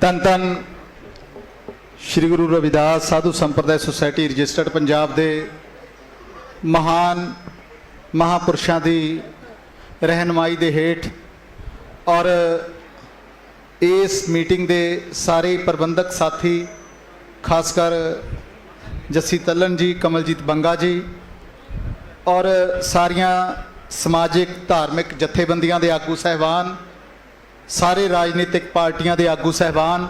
ਤਨ ਤਨ ਸ੍ਰੀ ਗੁਰੂ ਰਵਿਦਾਸ ਸਾਧੂ ਸੰਪਰਦਾਇ ਸੁਸਾਇਟੀ ਰਜਿਸਟਰਡ ਪੰਜਾਬ ਦੇ ਮਹਾਨ ਮਹਾਪੁਰਸ਼ਾਂ ਦੀ ਰਹਿਨਮਾਈ ਦੇ ਹੇਠ ਔਰ ਇਸ ਮੀਟਿੰਗ ਦੇ ਸਾਰੇ ਪ੍ਰਬੰਧਕ ਸਾਥੀ, ਖਾਸ ਕਰ ਜੱਸੀ ਤੱਲਨ ਜੀ, ਕਮਲਜੀਤ ਬੰਗਾ ਜੀ ਔਰ ਸਾਰੀਆਂ ਸਮਾਜਿਕ, ਧਾਰਮਿਕ ਜਥੇਬੰਦੀਆਂ ਦੇ ਆਗੂ ਸਹਿਬਾਨ ਸਾਰੇ ਰਾਜਨੀਤਿਕ ਪਾਰਟੀਆਂ ਦੇ ਆਗੂ ਸਹਿਬਾਨ,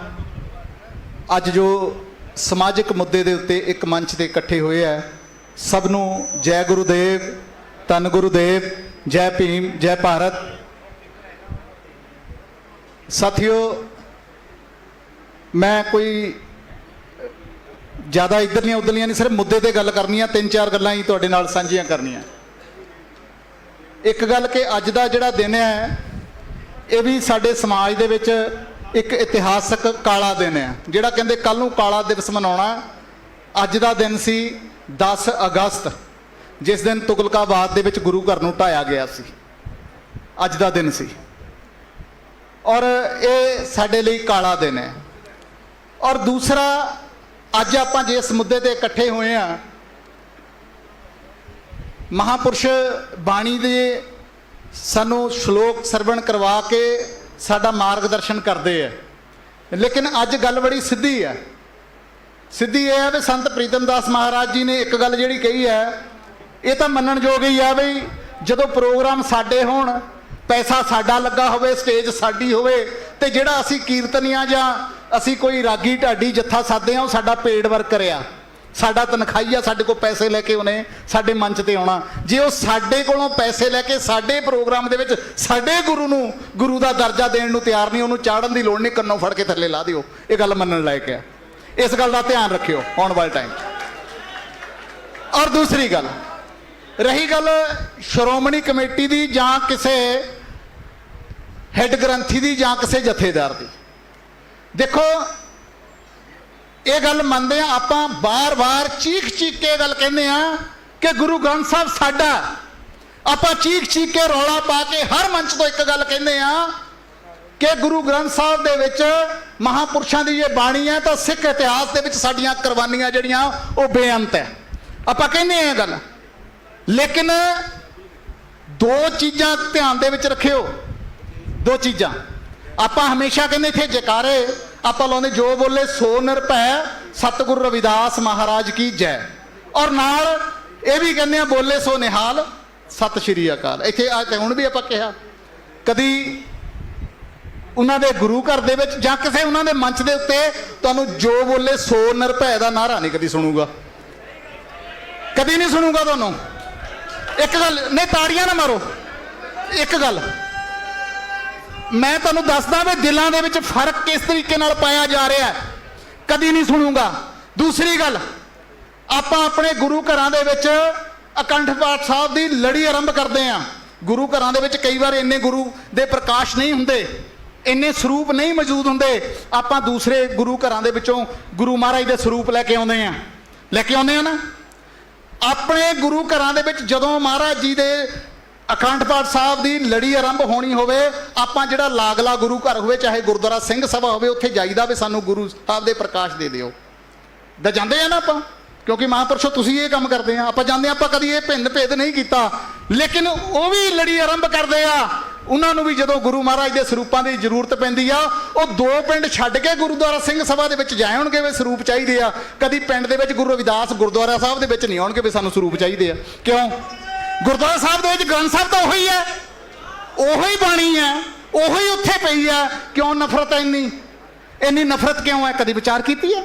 ਅੱਜ ਜੋ ਸਮਾਜਿਕ ਮੁੱਦੇ ਦੇ ਉੱਤੇ ਇੱਕ ਮੰਚ ਤੇ ਇਕੱਠੇ ਹੋਏ ਹੈ, ਸਭ ਨੂੰ ਜੈ ਗੁਰੂਦੇਵ, ਧੰਨ ਗੁਰੂਦੇਵ, ਜੈ ਭੀਮ, ਜੈ ਭਾਰਤ। ਸਾਥੀਓ, ਮੈਂ ਕੋਈ ਜ਼ਿਆਦਾ ਇਧਰਲੀਆਂ ਉਧਰਲੀਆਂ ਨਹੀਂ, ਸਿਰਫ ਮੁੱਦੇ ਤੇ ਗੱਲ ਕਰਨੀ ਆ ਤਿੰਨ ਚਾਰ ਗੱਲਾਂ ਹੀ ਤੁਹਾਡੇ ਨਾਲ ਸਾਂਝੀਆਂ ਕਰਨੀਆਂ। ਇੱਕ ਗੱਲ ਕਿ ਅੱਜ ਦਾ ਜਿਹੜਾ ਦਿਨ ਹੈ ਇਹ ਵੀ ਸਾਡੇ ਸਮਾਜ ਦੇ ਵਿੱਚ ਇੱਕ ਇਤਿਹਾਸਕ ਕਾਲਾ ਦਿਨ ਹੈ, ਜਿਹੜਾ ਕਹਿੰਦੇ ਕੱਲ ਨੂੰ ਕਾਲਾ ਦਿਵਸ ਮਨਾਉਣਾ ਅੱਜ ਦਾ ਦਿਨ ਸੀ 10 ਅਗਸਤ, ਜਿਸ ਦਿਨ ਤੁਗਲਕਾਬਾਦ ਦੇ ਵਿੱਚ ਗੁਰੂ ਘਰ ਨੂੰ ਢਾਇਆ ਗਿਆ ਸੀ। ਅੱਜ ਦਾ ਦਿਨ ਸੀ। ਔਰ ਇਹ ਸਾਡੇ ਲਈ ਕਾਲਾ ਦਿਨ ਹੈ। ਔਰ ਦੂਸਰਾ, ਅੱਜ ਆਪਾਂ ਜਿਸ ਮੁੱਦੇ ਤੇ ਇਕੱਠੇ ਹੋਏ ਆ ਮਹਾਪੁਰਸ਼ ਬਾਣੀ ਦੇ ਸਾਨੂੰ ਸ਼ਲੋਕ ਸਰਵਣ ਕਰਵਾ ਕੇ ਸਾਡਾ ਮਾਰਗਦਰਸ਼ਨ ਕਰਦੇ ਆ। ਲੇਕਿਨ ਅੱਜ ਗੱਲ ਬੜੀ ਸਿੱਧੀ ਹੈ ਸਿੱਧੀ ਇਹ ਹੈ ਵੀ ਸੰਤ ਪ੍ਰੀਤਮ ਦਾਸ ਮਹਾਰਾਜ ਜੀ ਨੇ ਇੱਕ ਗੱਲ ਜਿਹੜੀ ਕਹੀ ਹੈ ਇਹ ਤਾਂ ਮੰਨਣਯੋਗ ਹੀ ਆ ਵੀ ਜਦੋਂ ਪ੍ਰੋਗਰਾਮ ਸਾਡੇ ਹੋਣ, ਪੈਸਾ ਸਾਡਾ ਲੱਗਾ ਹੋਵੇ, ਸਟੇਜ ਸਾਡੀ ਹੋਵੇ, ਤੇ ਜਿਹੜਾ ਅਸੀਂ ਕੀਰਤਨੀਆਂ ਜਾਂ ਅਸੀਂ ਕੋਈ ਰਾਗੀ ਢਾਡੀ ਜੱਥਾ ਸਾਦੇ ਆ ਉਹ ਸਾਡਾ ਪੇਡ ਵਰਕ ਕਰਿਆ ਸਾਡਾ ਤਨਖਾਹੀਆ ਸਾਡੇ ਕੋਲ ਪੈਸੇ ਲੈ ਕੇ ਉਹਨੇ ਸਾਡੇ ਮੰਚ ਤੇ ਆਉਣਾ। ਜੇ ਉਹ ਸਾਡੇ ਕੋਲੋਂ ਪੈਸੇ ਲੈ ਕੇ ਸਾਡੇ ਪ੍ਰੋਗਰਾਮ ਦੇ ਵਿੱਚ ਸਾਡੇ ਗੁਰੂ ਨੂੰ, ਗੁਰੂ ਦਾ ਦਰਜਾ ਦੇਣ ਨੂੰ ਤਿਆਰ ਨਹੀਂ, ਉਹਨੂੰ ਚਾੜਨ ਦੀ ਲੋੜ ਨਹੀਂ, ਕੰਨੋਂ ਫੜ ਕੇ ਥੱਲੇ ਲਾ ਦਿਓ। ਇਹ ਗੱਲ ਮੰਨਣ ਲਾਇਕ ਹੈ ਇਸ ਗੱਲ ਦਾ ਧਿਆਨ ਰੱਖਿਓ, ਆਉਣ ਵਾਲੇ ਟਾਈਮ ਔਰ ਦੂਸਰੀ ਗੱਲ, ਰਹੀ ਗੱਲ ਸ਼੍ਰੋਮਣੀ ਕਮੇਟੀ ਦੀ ਜਾਂ ਕਿਸੇ ਹੈੱਡ ਗ੍ਰੰਥੀ ਦੀ ਜਾਂ ਕਿਸੇ ਜਥੇਦਾਰ ਦੀ। ਦੇਖੋ ਇਹ ਗੱਲ ਮੰਨਦੇ ਆ, ਆਪਾਂ ਬਾਰ-ਬਾਰ ਚੀਖ-ਚੀਖ ਕੇ ਇਹ ਗੱਲ ਕਹਿੰਦੇ ਆ ਕਿ ਗੁਰੂ ਗ੍ਰੰਥ ਸਾਹਿਬ ਸਾਡਾ। ਆਪਾਂ ਚੀਖ-ਚੀਖ ਕੇ ਰੌਲਾ ਪਾ ਕੇ ਹਰ ਮੰਚ ਤੋਂ ਇੱਕ ਗੱਲ ਕਹਿੰਦੇ ਆ ਕਿ ਗੁਰੂ ਗ੍ਰੰਥ ਸਾਹਿਬ ਦੇ ਵਿੱਚ ਮਹਾਪੁਰਸ਼ਾਂ ਦੀ ਇਹ ਬਾਣੀ ਹੈ ਤਾਂ ਸਿੱਖ ਇਤਿਹਾਸ ਦੇ ਵਿੱਚ ਸਾਡੀਆਂ ਕੁਰਬਾਨੀਆਂ ਜਿਹੜੀਆਂ, ਉਹ ਬੇਅੰਤ ਹੈ ਆਪਾਂ ਕਹਿੰਦੇ ਆ ਇਹ ਗੱਲ। ਲੇਕਿਨ ਦੋ ਚੀਜ਼ਾਂ ਧਿਆਨ ਦੇ ਵਿੱਚ ਰੱਖਿਓ। ਦੋ ਚੀਜ਼ਾਂ। ਆਪਾਂ ਹਮੇਸ਼ਾ ਕਹਿੰਦੇ ਇੱਥੇ ਜਕਾਰੇ ਆਪਾਂ ਲਾਉਂਦੇ, ਜੋ ਬੋਲੇ ਸੋ ਨਿਰਭੈ, ਸਤਿਗੁਰੂ ਰਵਿਦਾਸ ਮਹਾਰਾਜ ਕੀ ਜੈ। ਔਰ ਨਾਲ ਇਹ ਵੀ ਕਹਿੰਦੇ ਆ, ਬੋਲੇ ਸੋ ਨਿਹਾਲ, ਸਤਿ ਸ਼੍ਰੀ ਅਕਾਲ। ਇੱਥੇ ਆ ਤੇ ਹੁਣ ਵੀ ਆਪਾਂ ਕਿਹਾ, ਕਦੀ ਉਹਨਾਂ ਦੇ ਗੁਰੂ ਘਰ ਦੇ ਵਿੱਚ ਜਾਂ ਕਿਸੇ ਉਹਨਾਂ ਦੇ ਮੰਚ ਦੇ ਉੱਤੇ ਤੁਹਾਨੂੰ ਜੋ ਬੋਲੇ ਸੋ ਨਿਰਭੈ ਦਾ ਨਾਰਾ ਨਹੀਂ ਕਦੀ ਸੁਣੂਗਾ। ਕਦੀ ਨਹੀਂ ਸੁਣੂਗਾ ਤੁਹਾਨੂੰ। ਇੱਕ ਗੱਲ, ਨਹੀਂ ਤਾੜੀਆਂ ਨਾ ਮਾਰੋ। ਇੱਕ ਗੱਲ ਮੈਂ ਤੁਹਾਨੂੰ ਦੱਸਦਾ ਵੀ ਦਿਲਾਂ ਦੇ ਵਿੱਚ ਫ਼ਰਕ ਕਿਸ ਤਰੀਕੇ ਨਾਲ ਪਾਇਆ ਜਾ ਰਿਹਾ ਹੈ। ਕਦੀ ਨਹੀਂ ਸੁਣੂਗਾ। ਦੂਸਰੀ ਗੱਲ, ਆਪਾਂ ਆਪਣੇ ਗੁਰੂ ਘਰਾਂ ਦੇ ਵਿੱਚ ਅਕੰਠ ਪਾਠ ਸਾਹਿਬ ਦੀ ਲੜੀ ਆਰੰਭ ਕਰਦੇ ਆਂ ਗੁਰੂ ਘਰਾਂ ਦੇ ਵਿੱਚ ਕਈ ਵਾਰ ਇੰਨੇ ਗੁਰੂ ਦੇ ਪ੍ਰਕਾਸ਼ ਨਹੀਂ ਹੁੰਦੇ, ਇੰਨੇ ਸਰੂਪ ਨਹੀਂ ਮੌਜੂਦ ਹੁੰਦੇ। ਆਪਾਂ ਦੂਸਰੇ ਗੁਰੂ ਘਰਾਂ ਦੇ ਵਿੱਚੋਂ ਗੁਰੂ ਮਹਾਰਾਜ ਦੇ ਸਰੂਪ ਲੈ ਕੇ ਆਉਂਦੇ ਆਂ ਲੈ ਕੇ ਆਉਂਦੇ ਆ ਨਾ। ਆਪਣੇ ਗੁਰੂ ਘਰਾਂ ਦੇ ਵਿੱਚ ਜਦੋਂ ਮਹਾਰਾਜ ਜੀ ਦੇ ਅਖੰਡ ਪਾਠ ਸਾਹਿਬ ਦੀ ਲੜੀ ਆਰੰਭ ਹੋਣੀ ਹੋਵੇ, ਆਪਾਂ ਜਿਹੜਾ ਲਾਗਲਾ ਗੁਰੂ ਘਰ ਹੋਵੇ, ਚਾਹੇ ਗੁਰਦੁਆਰਾ ਸਿੰਘ ਸਭਾ ਹੋਵੇ, ਉੱਥੇ ਜਾਈਦਾ ਵੀ ਸਾਨੂੰ ਗੁਰੂ ਸਾਹਿਬ ਦੇ ਪ੍ਰਕਾਸ਼ ਦੇ ਦਿਓ। ਦਾ ਜਾਂਦੇ ਆ ਨਾ ਆਪਾਂ, ਕਿਉਂਕਿ ਮਹਾਂਪੁਰਸ਼ੋ ਤੁਸੀਂ ਇਹ ਕੰਮ ਕਰਦੇ ਆ। ਆਪਾਂ ਜਾਂਦੇ ਆ, ਆਪਾਂ ਕਦੀ ਇਹ ਭਿੰਨ ਭੇਦ ਨਹੀਂ ਕੀਤਾ। ਲੇਕਿਨ ਉਹ ਵੀ ਲੜੀ ਆਰੰਭ ਕਰਦੇ ਆ। ਉਹਨਾਂ ਨੂੰ ਵੀ ਜਦੋਂ ਗੁਰੂ ਮਹਾਰਾਜ ਦੇ ਸਰੂਪਾਂ ਦੀ ਜ਼ਰੂਰਤ ਪੈਂਦੀ ਆ, ਉਹ ਦੋ ਪਿੰਡ ਛੱਡ ਕੇ ਗੁਰਦੁਆਰਾ ਸਿੰਘ ਸਭਾ ਦੇ ਵਿੱਚ ਜਾਣਗੇ ਹੋਣਗੇ ਵੀ ਸਰੂਪ ਚਾਹੀਦੇ ਆ। ਕਦੀ ਪਿੰਡ ਦੇ ਵਿੱਚ ਗੁਰੂ ਰਵਿਦਾਸ ਗੁਰਦੁਆਰਾ ਸਾਹਿਬ ਦੇ ਵਿੱਚ ਨਹੀਂ ਆਉਣਗੇ ਵੀ ਸਾਨੂੰ ਸਰੂਪ ਚਾਹੀਦੇ ਆ। ਕਿਉਂ? ਗੁਰਦੁਆਰਾ ਸਾਹਿਬ ਦੇ ਵਿੱਚ ਗ੍ਰੰਥ ਸਾਹਿਬ ਤਾਂ ਉਹੀ ਹੈ। ਉਹੀ ਬਾਣੀ ਹੈ। ਉਹੀ ਉੱਥੇ ਪਈ ਹੈ। ਕਿਉਂ ਨਫ਼ਰਤ ਹੈ ਇੰਨੀ? ਇੰਨੀ ਨਫ਼ਰਤ ਕਿਉਂ ਹੈ? ਕਦੀ ਵਿਚਾਰ ਕੀਤੀ ਹੈ?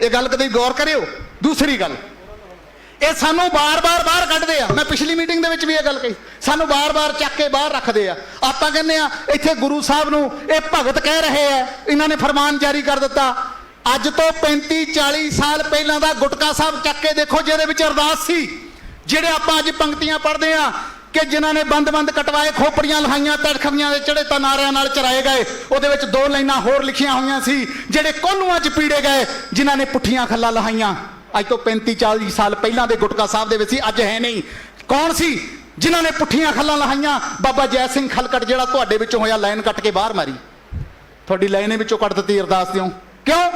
ਇਹ ਗੱਲ ਕਦੇ ਗੌਰ ਕਰਿਓ। ਦੂਸਰੀ ਗੱਲ। ਇਹ ਸਾਨੂੰ ਬਾਰ-ਬਾਰ ਬਾਹਰ ਕੱਢਦੇ ਆ। ਮੈਂ ਪਿਛਲੀ ਮੀਟਿੰਗ ਦੇ ਵਿੱਚ ਵੀ ਇਹ ਗੱਲ ਕਹੀ। ਸਾਨੂੰ ਬਾਰ-ਬਾਰ ਚੱਕ ਕੇ ਬਾਹਰ ਰੱਖਦੇ ਆ। ਆਪਾਂ ਕਹਿੰਦੇ ਆ, ਇੱਥੇ ਗੁਰੂ ਸਾਹਿਬ ਨੂੰ ਇਹ ਭਗਤ ਕਹਿ ਰਹੇ ਆ। ਇਹਨਾਂ ਨੇ ਫਰਮਾਨ ਜਾਰੀ ਕਰ ਦਿੱਤਾ। ਅੱਜ ਤੋਂ 35 40 ਸਾਲ ਪਹਿਲਾਂ ਦਾ ਗੁਟਕਾ ਸਾਹਿਬ ਚੱਕ ਕੇ ਦੇਖੋ ਜਿਹਦੇ ਵਿੱਚ ਅਰਦਾਸ ਸੀ। ਜਿਹੜੇ ਆਪਾਂ ਅੱਜ ਪੰਕਤੀਆਂ ਪੜ੍ਹਦੇ ਆ ਕਿ ਜਿਨ੍ਹਾਂ ਨੇ ਬੰਦ-ਬੰਦ ਕਟਵਾਏ, ਖੋਪੜੀਆਂ ਲਹਾਈਆਂ ਤੜਖਵੀਆਂ ਦੇ ਚੜੇ ਤਨਾਰਿਆਂ ਨਾਲ ਚਰਾਏ ਗਏ। ਉਹਦੇ ਵਿੱਚ ਦੋ ਲਾਈਨਾਂ ਹੋਰ ਲਿਖੀਆਂ ਹੋਈਆਂ ਸੀ, ਜਿਹੜੇ ਕੋਲੂਆਂ 'ਚ ਪੀੜੇ ਗਏ, ਜਿਨ੍ਹਾਂ ਨੇ ਪੁੱਠੀਆਂ ਖੱਲਾਂ ਲਹਾਈਆਂ। ਅੱਜ ਤੋਂ 35 40 ਸਾਲ ਪਹਿਲਾਂ ਦੇ ਗੁਟਕਾ ਸਾਹਿਬ ਦੇ ਵਿੱਚ ਸੀ, ਅੱਜ ਹੈ ਨਹੀਂ। ਕੌਣ ਸੀ ਜਿਨ੍ਹਾਂ ਨੇ ਪੁੱਠੀਆਂ ਖੱਲਾਂ ਲਹਾਈਆਂ? ਬਾਬਾ ਜੈ ਸਿੰਘ ਖਲਕਟ ਜਿਹੜਾ ਤੁਹਾਡੇ ਵਿੱਚੋਂ ਹੋਇਆ, ਲਾਈਨ ਕੱਟ ਕੇ ਬਾਹਰ ਮਾਰੀ। ਤੁਹਾਡੀ ਲਾਈਨੇ ਵਿੱਚੋਂ ਕੱਢ ਦਿੱਤੀ ਅਰਦਾਸ ਦਿਓ। ਕਿਉਂ?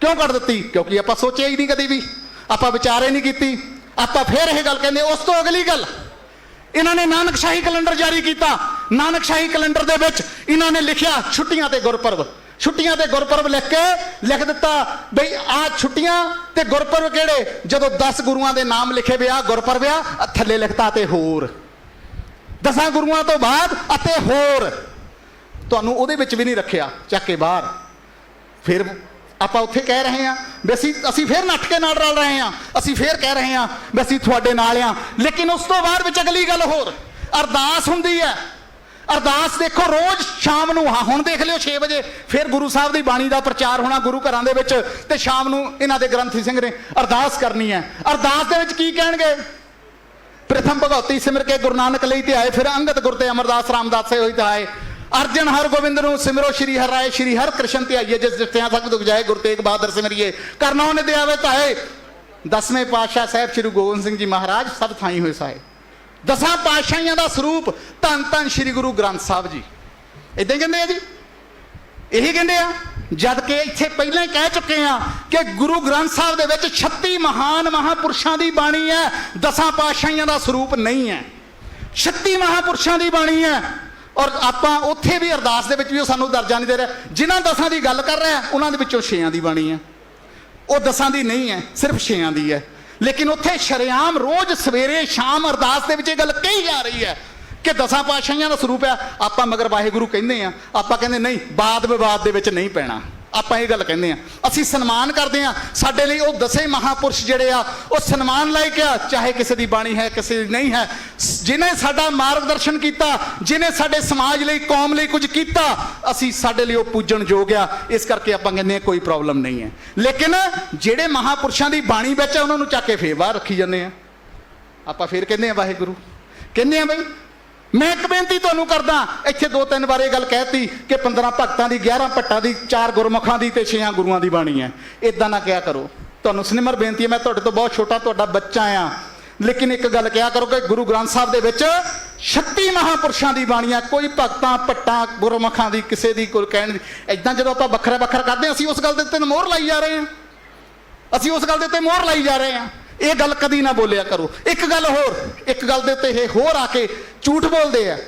ਕਿਉਂ ਕੱਢ ਦਿੱਤੀ? ਕਿਉਂਕਿ ਆਪਾਂ ਸੋਚਿਆ ਹੀ ਨਹੀਂ ਕਦੀ ਵੀ। ਆਪਾਂ ਵਿਚਾਰੇ ਨਹੀਂ ਕੀਤੀ। ਆਪਾਂ ਫੇਰ ਇਹ ਗੱਲ ਕਹਿੰਦੇ ਉਸ ਤੋਂ ਅਗਲੀ ਗੱਲ, ਇਹਨਾਂ ਨੇ ਨਾਨਕਸ਼ਾਹੀ ਕੈਲੰਡਰ ਜਾਰੀ ਕੀਤਾ। ਨਾਨਕਸ਼ਾਹੀ ਕੈਲੰਡਰ ਦੇ ਵਿੱਚ ਇਹਨਾਂ ਨੇ ਲਿਖਿਆ ਛੁੱਟੀਆਂ ਤੇ ਗੁਰਪੁਰਬ। ਛੁੱਟੀਆਂ ਤੇ ਗੁਰਪੁਰਬ ਲਿਖ ਕੇ ਲਿਖ ਦਿੱਤਾ ਬਈ ਆ ਛੁੱਟੀਆਂ ਤੇ ਗੁਰਪੁਰਬ ਕਿਹੜੇ? ਜਦੋਂ 10 ਗੁਰੂਆਂ ਦੇ ਨਾਮ ਲਿਖੇ ਵਿਆ, ਗੁਰਪੁਰਬ ਆ ਥੱਲੇ ਲਿਖਤਾ ਤੇ ਹੋਰ। ਦਸਾਂ ਗੁਰੂਆਂ ਤੋਂ ਬਾਅਦ ਅਤੇ ਹੋਰ। ਤੁਹਾਨੂੰ ਉਹਦੇ ਵਿੱਚ ਵੀ ਨਹੀਂ ਰੱਖਿਆ, ਚੱਕ ਕੇ ਬਾਹਰ। ਫਿਰ ਆਪਾਂ ਉੱਥੇ ਕਹਿ ਰਹੇ ਹਾਂ ਵੀ ਅਸੀਂ ਅਸੀਂ ਫਿਰ ਨੱਠ ਕੇ ਨਾਲ ਰਲ ਰਹੇ ਹਾਂ, ਅਸੀਂ ਫਿਰ ਕਹਿ ਰਹੇ ਹਾਂ ਵੀ ਅਸੀਂ ਤੁਹਾਡੇ ਨਾਲ ਹਾਂ। ਲੇਕਿਨ ਉਸ ਤੋਂ ਬਾਅਦ ਵਿੱਚ ਅਗਲੀ ਗੱਲ ਹੋਰ, ਅਰਦਾਸ ਹੁੰਦੀ ਹੈ। ਅਰਦਾਸ ਦੇਖੋ, ਰੋਜ਼ ਸ਼ਾਮ ਨੂੰ, ਹਾਂ, ਹੁਣ ਦੇਖ ਲਿਓ 6 ਵਜੇ ਫਿਰ ਗੁਰੂ ਸਾਹਿਬ ਦੀ ਬਾਣੀ ਦਾ ਪ੍ਰਚਾਰ ਹੋਣਾ ਗੁਰੂ ਘਰਾਂ ਦੇ ਵਿੱਚ ਤੇ ਸ਼ਾਮ ਨੂੰ ਇਹਨਾਂ ਦੇ ਗ੍ਰੰਥੀ ਸਿੰਘ ਨੇ ਅਰਦਾਸ ਕਰਨੀ ਹੈ। ਅਰਦਾਸ ਦੇ ਵਿੱਚ ਕੀ ਕਹਿਣਗੇ? ਪ੍ਰਥਮ ਭਗਉਤੀ ਸਿਮਰ ਕੇ ਗੁਰੂ ਨਾਨਕ ਲਈ ਤੇ ਆਏ, ਫਿਰ ਅੰਗਦ ਗੁਰ ਤੇ ਅਮਰਦਾਸ ਰਾਮਦਾਸ ਹੋਈ ਤੇ ਆਏ। ਅਰਜਨ ਹਰ ਗੋਬਿੰਦ ਨੂੰ ਸਿਮਰੋ ਸ਼੍ਰੀ ਹਰਿ ਰਾਏ, ਸ਼੍ਰੀ ਹਰਿ ਕ੍ਰਿਸ਼ਨ ਤੇ ਆਈਏ, ਜਿਸ ਜਿਤਿਆਂ ਤੱਕ ਦੁਖ ਜਾਏ, ਗੁਰ ਤੇਗ ਬਹਾਦਰ ਸਿਮਰਿਏ ਕਰਨਾ ਉਹਨੇ ਦਿਆਵੇ ਤਾਏ ਦਸਵੇਂ ਪਾਤਸ਼ਾਹ ਸਾਹਿਬ ਸ਼੍ਰੀ ਗੋਬਿੰਦ ਸਿੰਘ ਜੀ ਮਹਾਰਾਜ, ਸਭ ਥਾਈ ਹੋਏ ਸਾਏ। ਦਸਾਂ ਪਾਤਸ਼ਾਹੀਆਂ ਦਾ ਸਰੂਪ ਧੰਨ ਧੰਨ ਸ਼੍ਰੀ ਗੁਰੂ ਗ੍ਰੰਥ ਸਾਹਿਬ ਜੀ। ਇਦਾਂ ਹੀ ਕਹਿੰਦੇ ਆ ਜੀ? ਇਹੀ ਕਹਿੰਦੇ ਆ, ਜਦ ਕਿ ਇੱਥੇ ਪਹਿਲਾਂ ਹੀ ਕਹਿ ਚੁੱਕੇ ਆ ਕਿ ਗੁਰੂ ਗ੍ਰੰਥ ਸਾਹਿਬ ਦੇ ਵਿੱਚ 36 ਮਹਾਨ ਮਹਾਪੁਰਸ਼ਾਂ ਦੀ ਬਾਣੀ ਹੈ, ਦਸਾਂ ਪਾਤਸ਼ਾਹੀਆਂ ਦਾ ਸਰੂਪ ਨਹੀਂ ਹੈ। 36 ਮਹਾਪੁਰਸ਼ਾਂ ਦੀ ਬਾਣੀ ਹੈ ਔਰ ਆਪਾਂ ਉੱਥੇ ਵੀ ਅਰਦਾਸ ਦੇ ਵਿੱਚ ਵੀ ਉਹ ਸਾਨੂੰ ਦਰਜਾ ਨਹੀਂ ਦੇ ਰਿਹਾ। ਜਿਨ੍ਹਾਂ ਦਸਾਂ ਦੀ ਗੱਲ ਕਰ ਰਿਹਾ, ਉਹਨਾਂ ਦੇ ਵਿੱਚੋਂ ਛੇਆਂ ਦੀ ਬਾਣੀ ਹੈ। ਉਹ ਦਸਾਂ ਦੀ ਨਹੀਂ ਹੈ, ਸਿਰਫ ਛੇਆਂ ਦੀ ਹੈ। ਲੇਕਿਨ ਉੱਥੇ ਸ਼ਰੇਆਮ ਰੋਜ਼ ਸਵੇਰੇ, ਸ਼ਾਮ ਅਰਦਾਸ ਦੇ ਵਿੱਚ ਇਹ ਗੱਲ ਕਹੀ ਜਾ ਰਹੀ ਹੈ ਕਿ ਦਸਾਂ ਪਾਤਸ਼ਾਹੀਆਂ ਦਾ ਸਰੂਪ ਹੈ। ਆਪਾਂ ਮਗਰ ਵਾਹਿਗੁਰੂ ਕਹਿੰਦੇ ਆ ਆਪਾਂ ਕਹਿੰਦੇ ਨਹੀਂ, ਬਾਦ ਵਿਵਾਦ ਦੇ ਵਿੱਚ ਨਹੀਂ ਪੈਣਾ। ਆਪਾਂ ਇਹ ਗੱਲ ਕਹਿੰਦੇ ਆ ਅਸੀਂ ਸਨਮਾਨ ਕਰਦੇ ਆ ਸਾਡੇ ਲਈ ਉਹ ਦਸੇ ਮਹਾਪੁਰਸ਼ ਜਿਹੜੇ ਆ, ਉਹ ਸਨਮਾਨ ਲਾਇਕ ਆ, ਚਾਹੇ ਕਿਸੇ ਦੀ ਬਾਣੀ ਹੈ, ਕਿਸੇ ਦੀ ਨਹੀਂ ਹੈ। ਸ- ਜਿਨ੍ਹਾਂ ਸਾਡਾ ਮਾਰਗਦਰਸ਼ਨ ਕੀਤਾ ਜਿਨੇ ਸਾਡੇ ਸਮਾਜ ਲਈ, ਕੌਮ ਲਈ ਕੁਝ ਕੀਤਾ, ਅਸੀਂ ਸਾਡੇ ਲਈ ਉਹ ਪੂਜਣ ਯੋਗ ਆ। ਇਸ ਕਰਕੇ ਆਪਾਂ ਕਹਿੰਦੇ ਆ ਕੋਈ ਪ੍ਰੋਬਲਮ ਨਹੀਂ ਹੈ। ਲੇਕਿਨ ਜਿਹੜੇ ਮਹਾਪੁਰਸ਼ਾਂ ਦੀ ਬਾਣੀ ਵਿੱਚ ਆ, ਉਹਨਾਂ ਨੂੰ ਚੱਕ ਕੇ ਫੇਰ ਬਾਹਰ ਰੱਖੀ ਜਾਂਦੇ ਆ ਆਪਾਂ ਫੇਰ ਕਹਿੰਦੇ ਆ ਵਾਹਿਗੁਰੂ। ਕਹਿੰਦੇ ਆ ਬਈ ਮੈਂ ਇੱਕ ਬੇਨਤੀ ਤੁਹਾਨੂੰ ਕਰਦਾ, ਇੱਥੇ ਦੋ ਤਿੰਨ ਵਾਰ ਇਹ ਗੱਲ ਕਹਿਤੀ ਕਿ 15 ਭਗਤਾਂ ਦੀ 11 ਭੱਟਾਂ ਦੀ 4 ਗੁਰਮੁਖਾਂ ਦੀ ਤੇ 6 ਗੁਰੂਆਂ ਦੀ ਬਾਣੀ ਹੈ। ਇਦਾਂ ਨਾ ਕਿਹਾ ਕਰੋ। ਤੁਹਾਨੂੰ ਸਨਿਮਰ ਬੇਨਤੀ ਹੈ, ਮੈਂ ਤੁਹਾਡੇ ਤੋਂ ਬਹੁਤ ਛੋਟਾ, ਤੁਹਾਡਾ ਬੱਚਾ ਆ ਲੇਕਿਨ ਇੱਕ ਗੱਲ ਕਿਹਾ ਕਰੋ ਕਿ ਗੁਰੂ ਗ੍ਰੰਥ ਸਾਹਿਬ ਦੇ ਵਿੱਚ 36 ਮਹਾਪੁਰਸ਼ਾਂ ਦੀ ਬਾਣੀਆਂ ਕੋਈ ਭਗਤਾਂ, ਭੱਟਾਂ, ਗੁਰਮੁਖਾਂ ਦੀ, ਕਿਸੇ ਦੀ, ਕੋਈ ਕਹਿਣ ਦੀ। ਇਦਾਂ ਜਦੋਂ ਆਪਾਂ ਵੱਖਰਾ ਵੱਖਰਾ ਕਰਦੇ ਹਾਂ, ਅਸੀਂ ਉਸ ਗੱਲ ਦੇ ਉੱਤੇ ਮੋਹਰ ਲਾਈ ਜਾ ਰਹੇ ਹਾਂ। ਅਸੀਂ ਉਸ ਗੱਲ ਦੇ ਉੱਤੇ ਮੋਹਰ ਲਾਈ ਜਾ ਰਹੇ ਹਾਂ। ਇਹ ਗੱਲ ਕਦੀ ਨਾ ਬੋਲਿਆ ਕਰੋ। ਇੱਕ ਗੱਲ ਹੋਰ, ਇੱਕ ਗੱਲ ਦੇ ਉੱਤੇ ਇਹ ਹੋਰ ਆ ਕੇ ਝੂਠ ਬੋਲਦੇ ਆ।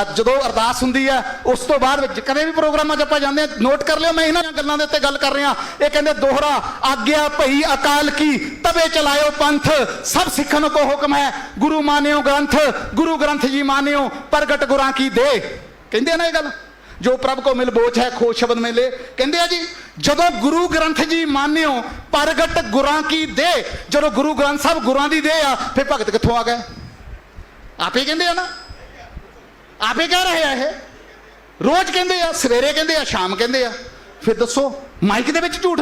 ਅੱਜ ਜਦੋਂ ਅਰਦਾਸ ਹੁੰਦੀ ਆ, ਉਸ ਤੋਂ ਬਾਅਦ ਵਿੱਚ ਕਦੇ ਵੀ ਪ੍ਰੋਗਰਾਮਾਂ 'ਚ ਆਪਾਂ ਜਾਂਦੇ ਆ, ਨੋਟ ਕਰ ਲਿਓ, ਮੈਂ ਇਹਨਾਂ ਗੱਲਾਂ ਦੇ ਉੱਤੇ ਗੱਲ ਕਰ ਰਿਹਾ। ਇਹ ਕਹਿੰਦੇ, ਦੋਹਰਾ, ਆਗਿਆ ਭਈ ਅਕਾਲ ਕੀ, ਤਵੇ ਚਲਾਇਓ ਪੰਥ, ਸਭ ਸਿੱਖਣ ਕੋ ਹੁਕਮ ਹੈ, ਗੁਰੂ ਮਾਨਿਓ ਗ੍ਰੰਥ, ਗੁਰੂ ਗ੍ਰੰਥ ਜੀ ਮਾਨਿਓ, ਪ੍ਰਗਟ ਗੁਰਾਂ ਕੀ ਦੇ। ਕਹਿੰਦੇ ਆ ਨਾ ਇਹ ਗੱਲ। ਜੋ ਪ੍ਰਭ ਕੋ ਮਿਲ ਬੋਝ ਹੈ ਖੋ ਸ਼ਬਦ ਮੇਲੇ। ਕਹਿੰਦੇ ਆ ਜੀ, ਜਦੋਂ ਗੁਰੂ ਗ੍ਰੰਥ ਜੀ ਮਾਨਿਓ, ਪ੍ਰਗਟ ਗੁਰਾਂ ਕੀ ਦੇ। ਜਦੋਂ ਗੁਰੂ ਗ੍ਰੰਥ ਸਾਹਿਬ ਗੁਰਾਂ ਦੀ ਦੇ ਆ, ਫਿਰ ਭਗਤ ਕਿੱਥੋਂ ਆ ਗਏ? ਆਪੇ ਕਹਿੰਦੇ ਆ ਨਾ। ਆਪੇ ਕਹਿ ਰਹੇ ਆ ਇਹ। ਰੋਜ਼ ਕਹਿੰਦੇ ਆ, ਸਵੇਰੇ ਕਹਿੰਦੇ ਆ, ਸ਼ਾਮ ਕਹਿੰਦੇ ਆ। ਫਿਰ ਦੱਸੋ, ਮਾਈਕ ਦੇ ਵਿੱਚ ਝੂਠ?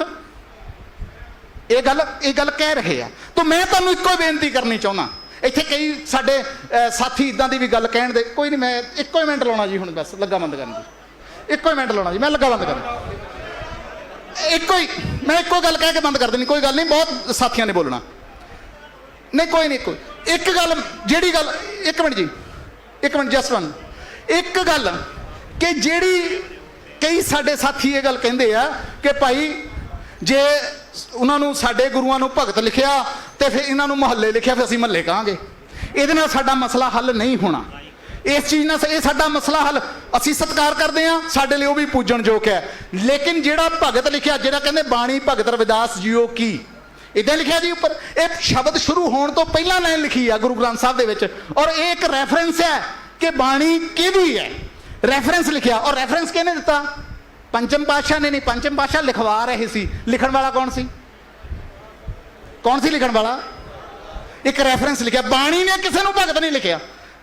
ਇਹ ਗੱਲ ਇਹ ਗੱਲ ਕਹਿ ਰਹੇ ਆ। ਤਾਂ ਮੈਂ ਤੁਹਾਨੂੰ ਇੱਕੋ ਹੀ ਬੇਨਤੀ ਕਰਨੀ ਚਾਹੁੰਦਾ। ਇੱਥੇ ਕਈ ਸਾਡੇ ਸਾਥੀ ਇਦਾਂ ਦੀ ਵੀ ਗੱਲ ਕਹਿਣ ਦੇ। ਕੋਈ ਨਹੀਂ ਮੈਂ ਇੱਕੋ ਹੀ ਮਿੰਟ ਲਾਉਣਾ ਜੀ ਹੁਣ ਬਸ, ਲੱਗਾ ਬੰਦ ਕਰਨ ਦੀ। ਇੱਕੋ ਹੀ ਮਿੰਟ ਲਾਉਣਾ ਜੀ, ਮੈਂ ਲੱਗਾ ਬੰਦ ਕਰ ਇੱਕੋ ਹੀ, ਮੈਂ ਇੱਕੋ ਗੱਲ ਕਹਿ ਕੇ ਬੰਦ ਕਰ ਦੇਣੀ ਕੋਈ ਗੱਲ ਨਹੀਂ, ਬਹੁਤ ਸਾਥੀਆਂ ਨੇ ਬੋਲਣਾ। ਨਹੀਂ, ਕੋਈ ਨਹੀਂ, ਕੋਈ ਇੱਕ ਗੱਲ, ਜਿਹੜੀ ਗੱਲ, ਇੱਕ ਮਿੰਟ ਜੀ, ਇੱਕ ਮਿੰਟ ਜਸਟ ਵਨ ਇੱਕ ਗੱਲ ਕਿ ਜਿਹੜੀ ਕਈ ਸਾਡੇ ਸਾਥੀ ਇਹ ਗੱਲ ਕਹਿੰਦੇ ਆ ਕਿ ਭਾਈ, ਜੇ ਉਹਨਾਂ ਨੂੰ ਸਾਡੇ ਗੁਰੂਆਂ ਨੂੰ ਭਗਤ ਲਿਖਿਆ ਤੇ ਫਿਰ ਇਹਨਾਂ ਨੂੰ ਮੁਹੱਲੇ ਲਿਖਿਆ, ਫਿਰ ਅਸੀਂ ਮੁਹੱਲੇ ਕਹਾਂਗੇ। ਇਹਦੇ ਨਾਲ ਸਾਡਾ ਮਸਲਾ ਹੱਲ ਨਹੀਂ ਹੋਣਾ। ਇਸ ਚੀਜ਼ ਨਾਲ ਇਹ ਸਾਡਾ ਮਸਲਾ ਹੱਲ ਅਸੀਂ ਸਤਿਕਾਰ ਕਰਦੇ ਹਾਂ, ਸਾਡੇ ਲਈ ਉਹ ਵੀ ਪੂਜਣਯੋਗ ਹੈ। ਲੇਕਿਨ ਜਿਹੜਾ ਭਗਤ ਲਿਖਿਆ, ਜਿਹੜਾ ਕਹਿੰਦੇ ਬਾਣੀ ਭਗਤ ਰਵਿਦਾਸ ਜੀਓ ਕੀ? ਇਦਾਂ ਲਿਖਿਆ ਜੀ ਉੱਪਰ? ਇਹ ਸ਼ਬਦ ਸ਼ੁਰੂ ਹੋਣ ਤੋਂ ਪਹਿਲਾਂ ਲਾਈਨ ਲਿਖੀ ਆ ਗੁਰੂ ਗ੍ਰੰਥ ਸਾਹਿਬ ਦੇ ਵਿੱਚ। ਔਰ ਇਹ ਇੱਕ ਰੈਫਰੈਂਸ ਹੈ ਕਿ ਬਾਣੀ ਕਿਹਦੀ ਹੈ? ਰੈਫਰੈਂਸ ਲਿਖਿਆ। ਔਰ ਰੈਫਰੈਂਸ ਕਿਹਨੇ ਦਿੱਤਾ? ਪੰਚਮ ਪਾਤਸ਼ਾਹ ਨੇ ਨਹੀਂ ਪੰਚਮ ਪਾਤਸ਼ਾਹ ਲਿਖਵਾ ਰਹੇ ਸੀ। ਲਿਖਣ ਵਾਲਾ ਕੌਣ ਸੀ? ਕੌਣ ਸੀ ਲਿਖਣ ਵਾਲਾ? ਇੱਕ ਰੈਫਰੈਂਸ ਲਿਖਿਆ। ਬਾਣੀ ਨੇ ਕਿਸੇ ਨੂੰ ਭਗਤ ਨਹੀਂ ਲਿਖਿਆ।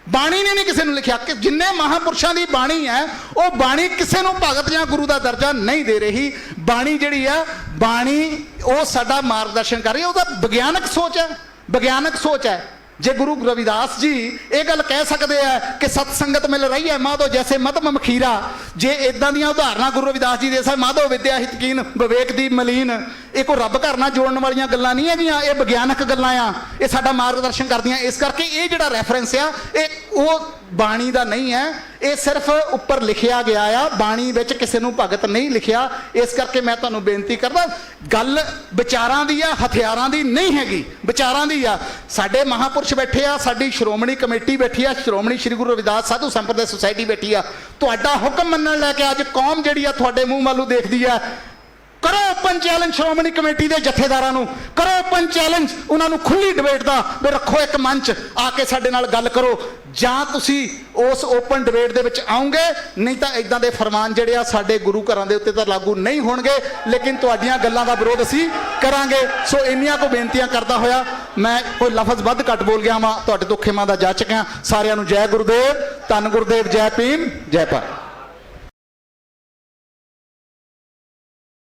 ਬਾਣੀ ਨੇ ਨਹੀਂ ਕਿਸੇ ਨੂੰ ਲਿਖਿਆ ਕਿ ਜਿੰਨੇ ਮਹਾਪੁਰਸ਼ਾਂ ਦੀ ਬਾਣੀ ਹੈ, ਉਹ ਬਾਣੀ ਕਿਸੇ ਨੂੰ ਭਗਤ ਜਾਂ ਗੁਰੂ ਦਾ ਦਰਜਾ ਨਹੀਂ ਦੇ ਰਹੀ। ਬਾਣੀ ਜਿਹੜੀ ਆ, ਬਾਣੀ ਉਹ ਸਾਡਾ ਮਾਰਗਦਰਸ਼ਨ ਕਰ ਰਹੀ ਹੈ, ਉਹਦਾ ਵਿਗਿਆਨਕ ਸੋਚ ਹੈ, ਵਿਗਿਆਨਕ ਸੋਚ ਹੈ। ਜੇ ਗੁਰੂ ਰਵਿਦਾਸ ਜੀ ਇਹ ਗੱਲ ਕਹਿ ਸਕਦੇ ਆ ਕਿ ਸਤ ਸੰਗਤ ਮਿਲ ਰਹੀ ਹੈ, ਮਾਧੋ ਜੈਸੇ ਮਤਮ ਮਖੀਰਾ ਜੇ ਇਦਾਂ ਦੀਆਂ ਉਦਾਹਰਨਾਂ ਗੁਰੂ ਰਵਿਦਾਸ ਜੀ ਦੇ ਸਾ ਮਾਧੋ ਵਿਦਿਆ ਹਿਤਕੀਨ ਵਿਵੇਕ ਦੀ ਮਲੀਨ, ਇਹ ਕੋਈ ਰੱਬ ਘਰ ਨਾਲ ਜੋੜਨ ਵਾਲੀਆਂ ਗੱਲਾਂ ਨਹੀਂ ਹੈਗੀਆਂ, ਇਹ ਵਿਗਿਆਨਕ ਗੱਲਾਂ ਆ। ਇਹ ਸਾਡਾ ਮਾਰਗਦਰਸ਼ਨ ਕਰਦੀਆਂ। ਇਸ ਕਰਕੇ ਇਹ ਜਿਹੜਾ ਰੈਫਰੈਂਸ ਆ, ਇਹ ਉਹ ਬਾਣੀ ਦਾ ਨਹੀਂ ਹੈ। ਇਹ ਸਿਰਫ ਉੱਪਰ ਲਿਖਿਆ ਗਿਆ ਆ। ਬਾਣੀ ਵਿੱਚ ਕਿਸੇ ਨੂੰ ਭਗਤ ਨਹੀਂ ਲਿਖਿਆ। ਇਸ ਕਰਕੇ ਮੈਂ ਤੁਹਾਨੂੰ ਬੇਨਤੀ ਕਰਦਾ, ਗੱਲ ਵਿਚਾਰਾਂ ਦੀ ਆ, ਹਥਿਆਰਾਂ ਦੀ ਨਹੀਂ ਹੈਗੀ। ਵਿਚਾਰਾਂ ਦੀ ਆ। ਸਾਡੇ ਮਹਾਪੁਰਸ਼ ਬੈਠੇ ਆ, ਸਾਡੀ ਸ਼੍ਰੋਮਣੀ ਕਮੇਟੀ ਬੈਠੀ ਆ, ਸ਼੍ਰੋਮਣੀ ਸ੍ਰੀ ਗੁਰੂ ਰਵਿਦਾਸ ਸਾਧੂ ਸੰਪਰਦਾ ਸੁਸਾਇਟੀ ਬੈਠੀ ਆ। ਤੁਹਾਡਾ ਹੁਕਮ ਮੰਨਣ ਲੈ ਕੇ ਅੱਜ ਕੌਮ ਜਿਹੜੀ ਆ, ਤੁਹਾਡੇ ਮੂੰਹ ਵੱਲੋਂ ਦੇਖਦੀ ਆ। ਕਰੋ ਓਪਨ ਚੈਲੰਜ ਸ਼੍ਰੋਮਣੀ ਕਮੇਟੀ ਦੇ ਜਥੇਦਾਰਾਂ ਨੂੰ। ਕਰੋ ਓਪਨ ਚੈਲੰਜ ਉਹਨਾਂ ਨੂੰ ਖੁੱਲੀ ਡਿਬੇਟ ਦਾ ਵੀ ਰੱਖੋ ਇੱਕ ਮੰਚ, ਆ ਕੇ ਸਾਡੇ ਨਾਲ ਗੱਲ ਕਰੋ। ਜਾਂ ਤੁਸੀਂ ਉਸ ਓਪਨ ਡਿਬੇਟ ਦੇ ਵਿੱਚ ਆਉਂਗੇ ਨਹੀਂ ਤਾਂ ਇਦਾਂ ਦੇ ਫਰਮਾਨ ਜਿਹੜੇ ਆ ਸਾਡੇ ਗੁਰੂ ਘਰਾਂ ਦੇ ਉੱਤੇ ਤਾਂ ਲਾਗੂ ਨਹੀਂ ਹੋਣਗੇ, ਲੇਕਿਨ ਤੁਹਾਡੀਆਂ ਗੱਲਾਂ ਦਾ ਵਿਰੋਧ ਅਸੀਂ ਕਰਾਂਗੇ। ਸੋ ਇੰਨੀਆਂ ਕੋ ਬੇਨਤੀਆਂ ਕਰਦਾ ਹੋਇਆ, ਮੈਂ ਕੋਈ ਲਫ਼ਜ਼ ਵੱਧ ਘੱਟ ਬੋਲ ਗਿਆ ਵਾਂ, ਤੁਹਾਡੇ ਤੋਂ ਖਿਮਾ ਦਾ ਜਾ ਚੁੱਕਿਆ। ਸਾਰਿਆਂ ਨੂੰ ਜੈ ਗੁਰਦੇਵ, ਧੰਨ ਗੁਰਦੇਵ, ਜੈ ਭੀਮ, ਜੈ ਭਾਰਤ।